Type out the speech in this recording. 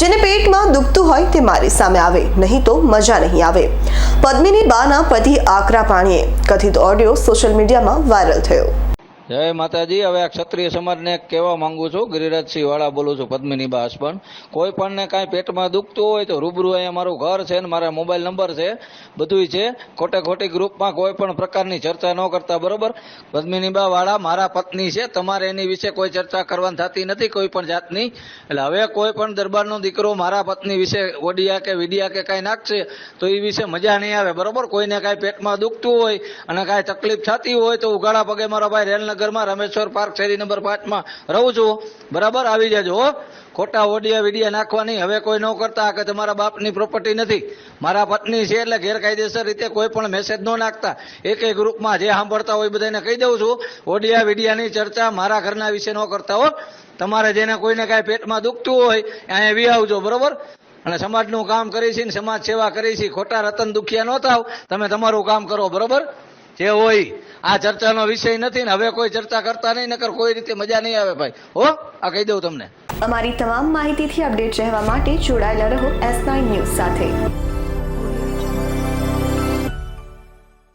જેને પેટમાં દુખતું હોય તે મારી સામે આવે, નહીં તો મજા નહીં આવે. પદ્મિની બાના પતિ આકરા પાણીએ કથિત ઓડિયો સોશિયલ મીડિયામાં વાયરલ થયો. જય માતાજી. હવે આ ક્ષત્રિય સમાજને કહેવા માંગુ છું. ગિરિરાજસિંહ વાળા બોલું છું, પદ્મિની બા હસબન્ડ કોઈ પણને કાંઈ પેટમાં દુખતું હોય તો રૂબરૂ અહીંયા મારું ઘર છે ને મારા મોબાઈલ નંબર છે, બધુંય છે. ખોટે ખોટી ગ્રુપમાં કોઈ પણ પ્રકારની ચર્ચા ન કરતા, બરોબર? પદ્મિની બા વાળા મારા પત્ની છે. તમારે એની વિશે કોઈ ચર્ચા કરવાની થતી નથી, કોઈ પણ જાતની. એટલે હવે કોઈ પણ દરબારનો દીકરો મારા પત્ની વિશે ઓડિયા કે વિડિયા કે કાંઈ નાખશે, તો એ વિશે મજા નહીં આવે, બરોબર? કોઈને કાંઈ પેટમાં દુખતું હોય અને કાંઈ તકલીફ થતી હોય તો ઉઘાડા પગે મારા ભાઈ રેલનગરમાં રમેશ્વર પાર્ક શેરી નંબર પાંચમાં રહું છું. બરાબર? આવી જજો ખોટા ઓડિયા વિડિયા નાખવાની હવે કોઈ ન કરતા કે તમારા બાપની પ્રોપર્ટી નથી. મારા પત્ની છે એટલે ગેરકાયદેસર રીતે કોઈ પણ મેસેજ ન નાખતા. એક એક ગ્રુપમાં જે સાંભળતા હોય બધાને કહી દઉં છું. ઓડિયા વિડિયાની ચર્ચા મારા ઘરના વિશે ન કરતા હો. તમારે જેને કોઈને કાંઈ પેટમાં દુખતું હોય, અહીંયા વી આવજો, બરોબર? અને સમાજનું કામ કરી છે ને સમાજ સેવા કરી છે ખોટા રતન દુખિયા ન થાવ. તમે તમારું કામ કરો, બરોબર? જે હોય, આ ચર્ચાનો વિષય નથી ને, હવે કોઈ ચર્ચા કરતા નહીં, નકર કોઈ રીતે મજા નહીં આવે ભાઈ. હો, આ કહી દઉં તમને. અમારી તમામ માહિતીથી અપડેટ રહેવા માટે જોડાયેલા રહો એસ નાઇન ન્યૂઝ સાથે.